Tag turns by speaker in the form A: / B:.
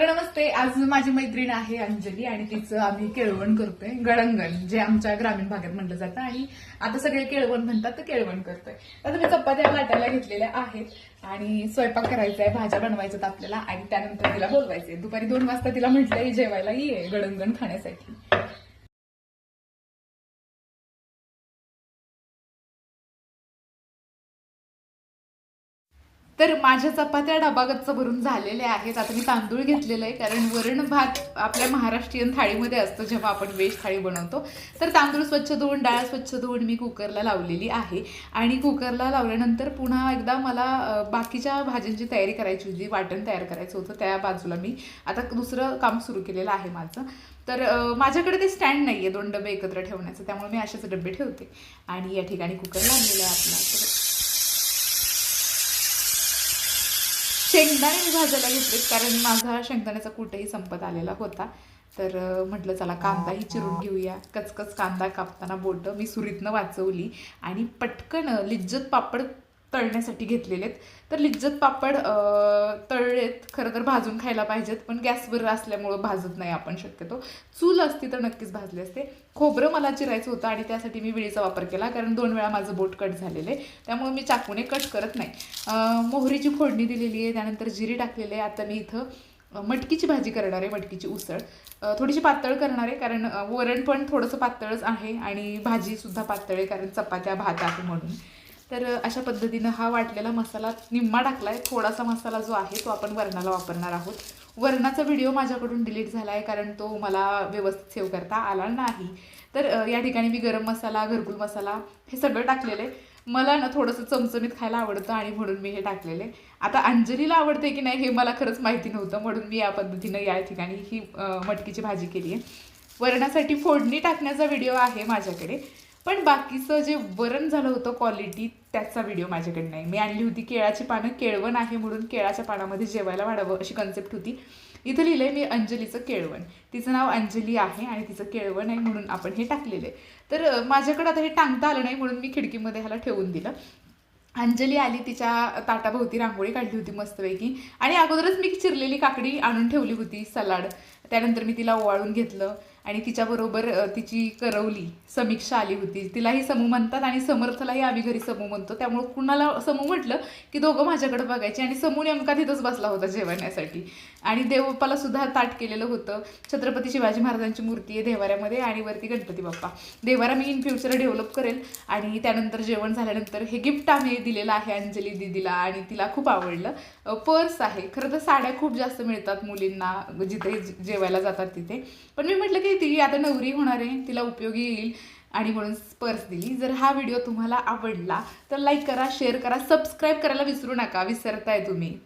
A: तर नमस्ते आज माझी मैत्रीण आहे अंजली आणि तिचं आम्ही केळवण करतोय गळंगण जे आमच्या ग्रामीण भागात म्हटलं जातं. आणि आता सगळे केळवण म्हणतात तर केळवण करतोय. आता मी चपात्या वाटायला घेतलेल्या आहेत आणि स्वयंपाक करायचा आहे भाज्या बनवायच्यात आपल्याला आणि त्यानंतर तिला बोलवायचंय. दुपारी दोन वाजता तिला म्हटलंय जेवायला ये गळंगण खाण्यासाठी. तर माझ्या चपात्या डबागच्च भरून झालेल्या आहेत. आता मी तांदूळ घेतलेला आहे कारण वरण भात आपल्या महाराष्ट्रीयन थाळीमध्ये असतो जेव्हा आपण वेज थाळी बनवतो. तर तांदूळ स्वच्छ धुवून डाळ स्वच्छ धुवून मी कुकरला लावलेली आहे. आणि कुकरला लावल्यानंतर पुन्हा एकदा मला बाकीच्या भाज्यांची तयारी करायची होती वाटण तयार करायचं होतं. त्या बाजूला मी आता दुसरं काम सुरू केलेलं आहे माझं. तर माझ्याकडे ते स्टँड नाही आहे दोन डबे एकत्र ठेवण्याचं. त्यामुळे मी असेच डबे ठेवते. आणि या ठिकाणी कुकर लागलेला आहे आपला तर शेंगदाणे मी भाजायला घेतलेत कारण माझा शेंगदाण्याचा कुठेही संपत आलेला होता. तर म्हटलं चला कांदाही चिरून घेऊया. कचकच कांदा कापताना बोटं मी सुरीतनं वाचवली आणि पटकन लिज्जत पापड तळण्यासाठी घेतलेलेत तर लिज्जत पापड तळलेत. खरं तर भाजून खायला पाहिजेत पण गॅसवर असल्यामुळं भाजत नाही आपण शक्यतो. चूल असती तर नक्कीच भाजले असते. खोबरं मला चिरायचं होतं आणि त्यासाठी मी विळीचा वापर केला कारण दोन वेळा माझं बोट कट झालेलं आहे. त्यामुळे मी चाकूने कट करत नाही. मोहरीची फोडणी दिलेली आहे त्यानंतर जिरी टाकलेली आहे. आता मी इथं मटकीची भाजी करणार आहे मटकीची उसळ. थोडीशी पातळ करणार आहे कारण वरण पण थोडंसं पातळच आहे आणि भाजीसुद्धा पातळ आहे कारण चपात्या भात आहे म्हणून. तर अशा पद्धतीनं हा वाटलेला मसाला निम्मा टाकला आहे थोडासा मसाला जो आहे तो आपण वरणाला वापरणार आहोत. वरणाचा व्हिडिओ माझ्याकडून डिलीट झाला आहे कारण तो मला व्यवस्थित सेव्ह करता आला नाही. तर या ठिकाणी मी गरम मसाला घरकुल मसाला हे सगळं टाकलेलं आहे. मला ना थोडंसं चमचमीत खायला आवडतं आणि म्हणून मी हे टाकलेले आता अंजलीला आवडते की नाही हे मला खरंच माहिती नव्हतं. म्हणून मी या पद्धतीनं या ठिकाणी ही मटकीची भाजी केली आहे. वरणासाठी फोडणी टाकण्याचा व्हिडिओ आहे माझ्याकडे. पण बाकीचं जे वरण झालं होतं क्वालिटी त्याचा व्हिडिओ माझ्याकडे नाही मी आणली होती केळाची पानं. केळवण आहे म्हणून केळाच्या पानामध्ये जेवायला वाढावं अशी कन्सेप्ट होती. इथं लिहिलं आहे मी अंजलीचं केळवण. तिचं नाव अंजली आहे आणि तिचं केळवण आहे म्हणून आपण हे टाकलेलं आहे. तर माझ्याकडे आता हे टांगता आलं नाही म्हणून मी खिडकीमध्ये ह्याला ठेवून दिलं. अंजली आली तिच्या ताटाभोवती रांगोळी काढली होती मस्तपैकी. आणि अगोदरच मी चिरलेली काकडी आणून ठेवली होती सलाड. त्यानंतर मी तिला ओवाळून घेतलं. आणि तिच्याबरोबर तिची करवली समीक्षा आली होती. तिलाही समू म्हणतात आणि समर्थलाही आम्ही घरी समू म्हणतो. त्यामुळे कुणाला समू म्हटलं की दोघं माझ्याकडे बघायचे आणि समू नेमका तिथंच बसला होता जेवण्यासाठी. आणि देवप्पाला सुद्धा ताट केलेलं होतं. छत्रपती शिवाजी महाराजांची मूर्ती आहे देवाऱ्यामध्ये आणि वरती गणपती बाप्पा. देवारा मी इन फ्युचर डेव्हलप करेल आणि त्यानंतर जेवण झाल्यानंतर हे गिफ्ट आम्ही दिलेलं आहे अंजली दिदीला आणि तिला खूप आवडलं. पर्स आहे. खरं तर साड्या खूप जास्त मिळतात मुलींना जिथे जेवायला जातात तिथे. पण मी म्हटलं की ती आता नवरी होणार आहे तिला उपयोगी येईल. आणि म्हणून पर्स दिली. जर हा व्हिडिओ तुम्हाला आवडला तर लाईक करा शेअर करा सबस्क्राईब करायला विसरू नका. विसरताय तुम्ही.